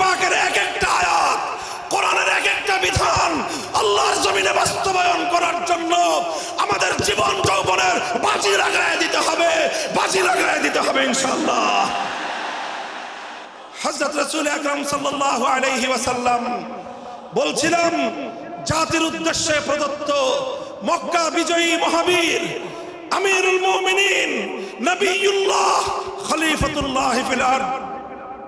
পাকের এক একটা আয়াত, কোরআনের এক একটা বিধান আল্লাহর জমিনে বাস্তবায়ন করার জন্য আমাদের জীবন যৌবনের বাজি লাগায় দিতে হবে, বাজি লাগায় দিতে হবে ইনশাআল্লাহ। হযরত রাসূল আকরাম সাল্লাল্লাহু আলাইহি ওয়াসাল্লাম বলছিলাম জাতির উদ্দেশ্যে প্রদত্ত মক্কা বিজয়ী মহাবীর আমিরুল মুমিনিন নবিয়ুল্লাহ খলিফাতুল্লাহ ফিল আরদ।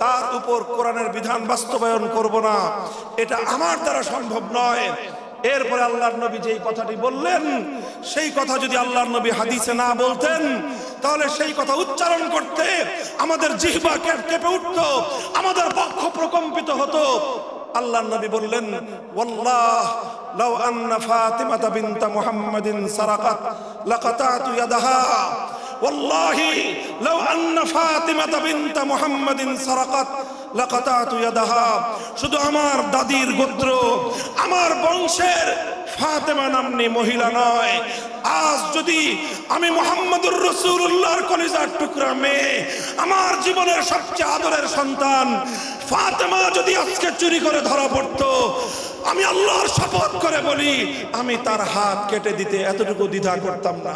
তার উপর কোরআনের বিধান বাস্তবায়ন করব না। এটা আমার দ্বারা সম্ভব নয়। এরপরে আল্লাহর নবী যেই কথাটি বললেন, সেই কথা যদি আল্লাহর নবী হাদিসে না বলতেন, তাহলে সেই কথা উচ্চারণ করতে আমাদের জিহ্বা কেপ- উঠত, আমাদের বক্ষ প্রকম্পিত হতো। আল্লাহর নবী বললেন, ওয়াল্লাহ, লাউ আন্না ফাতিমাতা বিনতা মুহাম্মাদিন সারাকাত, লাকাতাতু ইয়াদাহা। والله لو أن فاطمة بنت محمد سرقت লাকাতাতু ইয়াদাহা শুধু আমার দাদির গোত্র আমার বংশের ফাতেমা নামনি মহিলা নয় আজ যদি আমি মোহাম্মদুর রসুল্লাহর কলিজার টুকরা মেয়ে আমার জীবনের সবচেয়ে আদরের সন্তান ফাতেমা যদি আজকে চুরি করে ধরা পড়তো আমি আল্লাহর শপথ করে বলি আমি তার হাত কেটে দিতে এতটুকু দ্বিধা করতাম না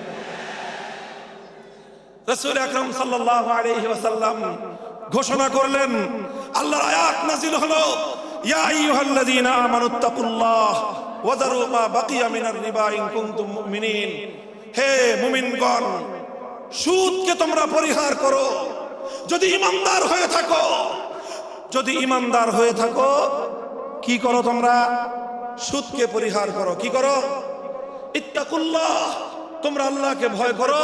রসুল আকরম সাল্লাল্লাহু আলাইহি ওয়াসাল্লাম ঘোষণা করলেন, আল্লাহর আয়াত নাজিল হলো, ইয়া আইয়ুহাল্লাযীনা আমানুত্তাকুল্লাহ ওয়া যারু মা বাকিয়া মিনার রিবা ইন কুনতুম মুমিনিন। হে মুমিনগণ, সুদকে তোমরা পরিহার করো। যদি ইমানদার হয়ে থাকো, যদি ইমানদার হয়ে থাকো, কি করো তোমরা? সুদকে পরিহার করো। কি করো? ইত্তাকুল্লাহ, তোমরা আল্লাহকে ভয় করো।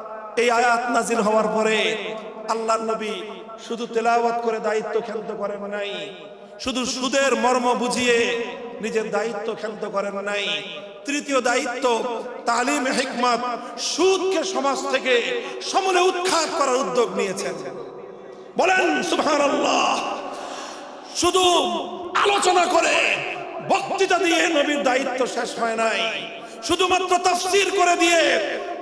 এই আয়াত নাজিল হওয়ার পরে আল্লাহর নবী শুধু তেলাওয়াত করে দায়িত্ব ক্ষান্ত করেন নাই, শুধু সুদের মর্ম বুঝিয়ে নিজের দায়িত্ব ক্ষান্ত করেন নাই। তৃতীয় দায়িত্ব, তালিম, হিকমত, সুদকে সমাজ থেকে সমূলে উৎখাত করার উদ্যোগ নিয়েছেন। বলেন, সুবহানাল্লাহ, শুধু আলোচনা করে বক্তৃতা দিয়ে নবীর দায়িত্ব শেষ হয় নাই, শুধুমাত্র তাফসীর করে দিয়ে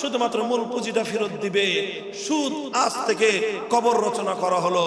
শুধুমাত্র মূল পুঁজিটা ফেরত দিবে। সুদ আজ থেকে কবর রচনা করা হলো।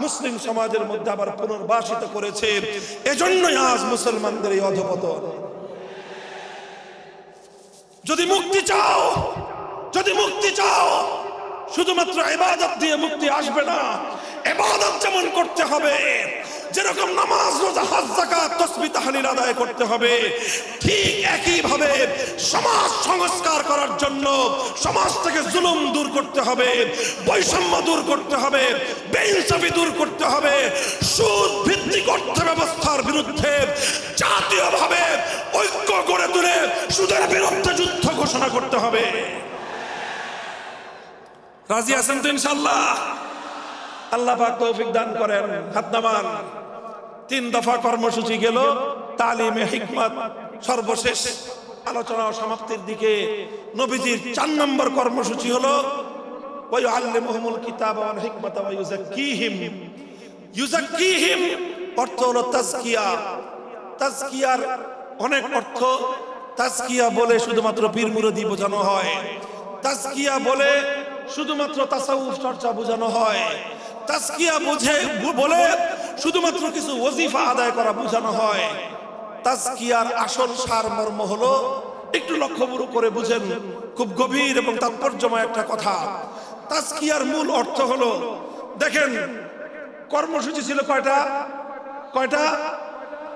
মুসলিম সমাজের মধ্যে আবার পুনর্বাসিত করেছে। এজন্যই আজ মুসলমানদের এই অধপতন। যদি মুক্তি চাও, যদি মুক্তি চাও, শুধুমাত্র এবাদত দিয়ে মুক্তি আসবে না এবাদত যেমন করতে হবে যেরকম নামাজ, রোজা, হজ, যাকাত তাসবিহ তাহলিল আদায় করতে হবে, ঠিক একই ভাবে সমাজ সংস্কার করার জন্য সমাজ থেকে জুলুম দূর করতে হবে, বৈষম্য দূর করতে হবে, বেইনসাফি দূর করতে হবে, সুদ ভিত্তিক অর্থ ব্যবস্থার বিরুদ্ধে জাতীয়ভাবে ঐক্য গড়ে তুলে সুদের বিরুদ্ধে যুদ্ধ ঘোষণা করতে হবে। রাজি আছেন তো ইনশাল্লাহ আল্লাহ পাক তৌফিক দান করেন। হাত নামান। তিন দফা কর্মসূচি গেল, তালিমে হিকমত। সর্বশেষ আলোচনা সমাপ্তির দিকে নবীজির চার নম্বর কর্মসূচি হলো ওই আল্লিমুহুমুল কিতাব ওয়াল হিকমত ওয়া ইউযাক্কিহিম। ইউযাক্কিহিম অর্থ হলো তাজকিয়া। তাজকিয়ার অনেক অর্থ, তাজকিয়া বলে শুধুমাত্র পীর মুরদি বোঝানো হয়। তাজকিয়া বলে শুধুমাত্র তাসাউফ চর্চা বোঝানো হয়। তাজকিয়া বুঝে, বলে শুধুমাত্র কিছু ওজিফা আদায় করা বোঝানো হয়। তাজকিয়ার আসল সার মর্ম হলো, একটু লক্ষ্য করে বুঝেন, খুব গভীর এবং তাৎপর্যময় একটা কথা। তাজকিয়ার মূল অর্থ হলো, দেখেন, কর্মসূচি ছিল কয়টা? কয়টা?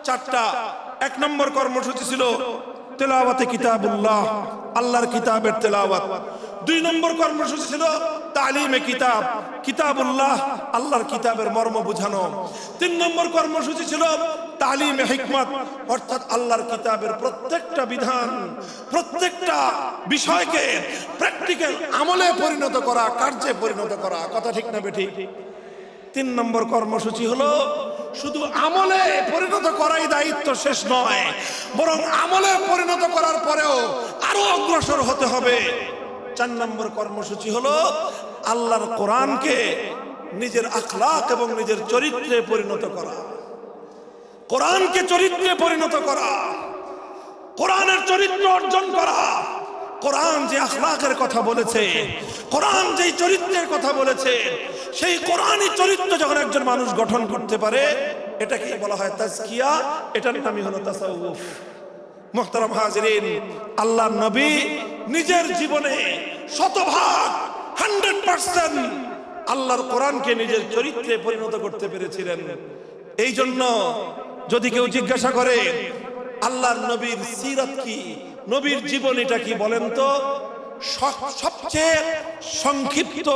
চারটা। এক নম্বর কর্মসূচি ছিল, তেলাওয়াতে কিতাবুল্লাহ, আল্লাহর কিতাবের তেলাওয়াত। দুই নম্বর কর্মসূচি ছিল তালিমে কিতাব, কিতাবুল্লাহ, আল্লাহর কিতাবের মর্ম বুঝানো। তিন নম্বর কর্মসূচি ছিল তালিমে হিকমত, অর্থাৎ আল্লাহর কিতাবের প্রত্যেকটা বিধান, প্রত্যেকটা বিষয়কে প্র্যাকটিক্যাল আমলে পরিণত করা, কার্যে পরিণত করা। কথা ঠিক না বেঠিক? তিন নম্বর কর্মসূচি হলো শুধু আমলে পরিণত করাই দায়িত্ব শেষ নয়, বরং আমলে পরিণত করার পরেও আরও অগ্রসর হতে হবে। চার নম্বর কর্মসূচি হলো আল্লাহর কোরআনকে নিজের আখলাক এবং নিজের চরিত্রে পরিণত করা। কোরআনকে চরিত্রে পরিণত করা, কোরআনের চরিত্র অর্জন করা। কোরআন যে আখলাকের কথা বলেছে, কোরআন যেই চরিত্রের কথা বলেছে, সেই কোরআনই চরিত্র যখন একজন মানুষ গঠন করতে পারে, এটাকে বলা হয় তাজকিয়া, এটার নামই হলো তাসাউফ। মোহতারাম হাজরিন, আল্লাহ নবী নিজের জীবনে শতভাগ হান্ড্রেড পার্সেন্ট আল্লাহর কোরআনকে নিজের চরিত্রে পরিণত করতে পেরেছিলেন। এই জন্য যদি কেউ জিজ্ঞাসা করে, আল্লাহর নবীর সিরাত কি, নবীর জীবনীটা কি বলেন তো? সব- সবচেয়ে সংক্ষিপ্ত,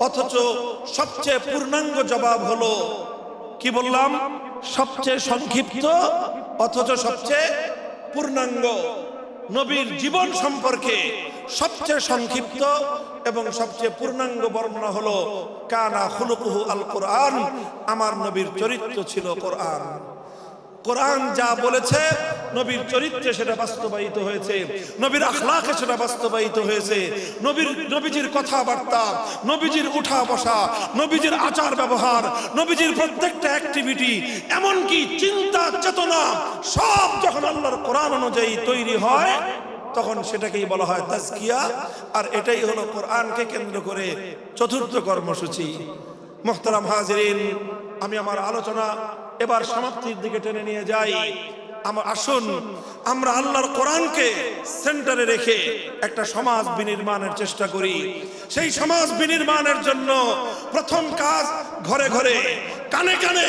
অথচ সবচেয়ে পূর্ণাঙ্গ জবাব হলো, কি বললাম? সবচেয়ে সংক্ষিপ্ত, অথচ সবচেয়ে পূর্ণাঙ্গ নবীর জীবন সম্পর্কে সবচেয়ে সংক্ষিপ্ত এবং সবচেয়ে পূর্ণাঙ্গ বর্ণনা হলো কানা খুলুকুহু আল কোরআন আমার নবীর চরিত্র ছিল কোরআন। কোরআন যা বলেছে নবীর চরিত্রে সেটা বাস্তবায়িত হয়েছে নবীর আখলাকে সেটা বাস্তবায়িত হয়েছে নবীর নবীজির কথাবার্তা নবীজির উঠা বসা নবীজির আচার ব্যবহার নবীজির প্রত্যেকটা অ্যাক্টিভিটি এমনকি চিন্তা চেতনা সব কোরআন অনুযায়ী তৈরি হয়, তখন সেটাকেই বলা হয় তাজকিয়া। আর এটাই হলো কোরআনকে কেন্দ্র করে চতুর্থ কর্মসূচি। মোহতারাম হাজরিন, আমি আমার আলোচনা এবার সমাপ্তির দিকে টেনে নিয়ে যাই। আমার আসুন, আমরা আল্লাহর কোরআনকে সেন্টারে রেখে একটা সমাজ বিনির্মাণের চেষ্টা করি। সেই সমাজ বিনির্মাণের জন্য প্রথম কাজ ঘরে ঘরে, কানে কানে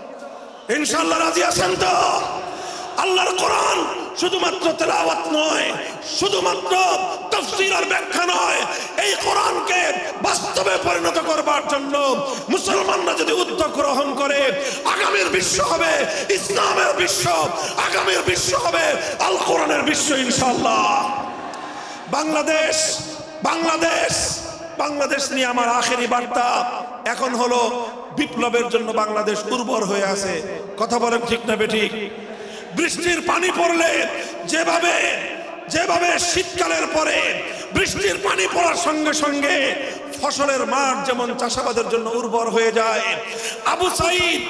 ইনশাআল্লাহ রাজি আছেন তো? আল্লাহর কোরআন শুধুমাত্র তেলাওয়াত নয়, শুধুমাত্র তফসির আর ব্যাখ্যা নয়, এই কোরআনকে বাস্তবে পরিণত করবার জন্য মুসলমানরা যদি উদ্যোগ গ্রহণ করে, আগামীর বিশ্ব হবে, ইসলামের বিশ্ব, আগামীর বিশ্ব হবে, আল কোরআনের বিশ্ব ইনশাআল্লাহ। বাংলাদেশ বাংলাদেশ বাংলাদেশ নিয়ে আমার আখেরি বার্তা এখন হলো বিপ্লবের জন্য বাংলাদেশ উর্বর হয়ে আছে। কথা বলেন ঠিক না বেঠিক? বৃষ্টির পানি পড়লে যেভাবে যেভাবে শীতকালের পরে বৃষ্টির পানি পড়ার সঙ্গে সঙ্গে ফসলের মাঠ যেমন চাষাবাদের জন্য উর্বর হয়ে যায়, আবু সাইদ,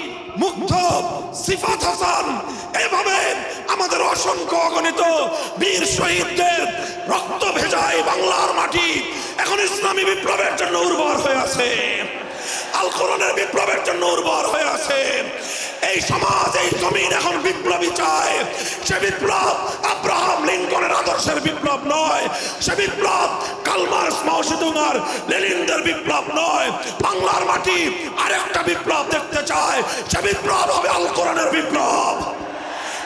মুগ্ধ, সিফাত হাসান, এভাবে আমাদের অসংখ্য অগণিত বীর শহীদদের রক্ত মাটি এখন ইসলামী বিপ্লবের জন্য উর্বর হয়ে আছে। আল কোরআনের বিপ্লবের জন্য উর্বর হয়ে আছে। এই সমাজ, এই জমিন এখন বিপ্লবী চায়। সে বিপ্লব আব্রাহাম লিঙ্কনের আদর্শের বিপ্লব নয়। সে বিপ্লব কালমার্স মাওসেতুঙ্গার লেনিনদের বিপ্লব নয়। বাংলার মাটি আরেকটা বিপ্লব দেখতে চায়। সে বিপ্লব হবে আল কোরআনের বিপ্লব।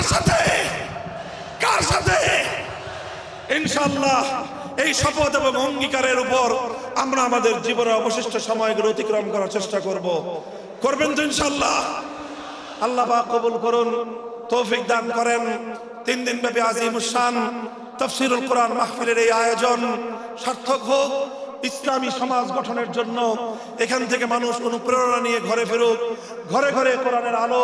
কার সাথে? কার সাথে? ইনশাল্লাহ এই শপথ এবং অঙ্গীকারের উপর আমরা আমাদের জীবনের অবশিষ্ট সময়গুলো অতিক্রম করার চেষ্টা করব। করবেন তো ইনশাল্লাহ আল্লাহ পাক কবুল করুন, তৌফিক দান করেন। তিন দিন ব্যাপী আজিম শান, তফসিরুল কোরআন মাহফিলের এই আয়োজন সার্থক হোক। ইসলামী সমাজ গঠনের জন্য এখান থেকে মানুষ অনুপ্রেরণা নিয়ে ঘরে ফেরুক ঘরে ঘরে কোরআনের আলো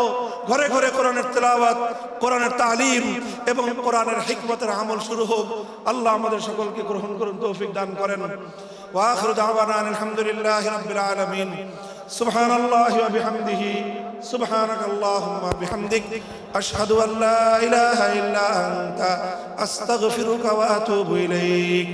ঘরে ঘরে কোরআনের তেলাওয়াত কোরআনের তালিম এবং কোরআনের হিকমতের আমল শুরু হোক আল্লাহ আমাদের সকলকে গ্রহণ করুন তৌফিক দান করেন ওয়াখির দাওয়ানা আলহামদুলিল্লাহি রাব্বিল আলামিন سبحان الله وبحمده سبحانك اللهم بحمدك أشهد أن لا إله إلا أنت أستغفرك وأتوب إليك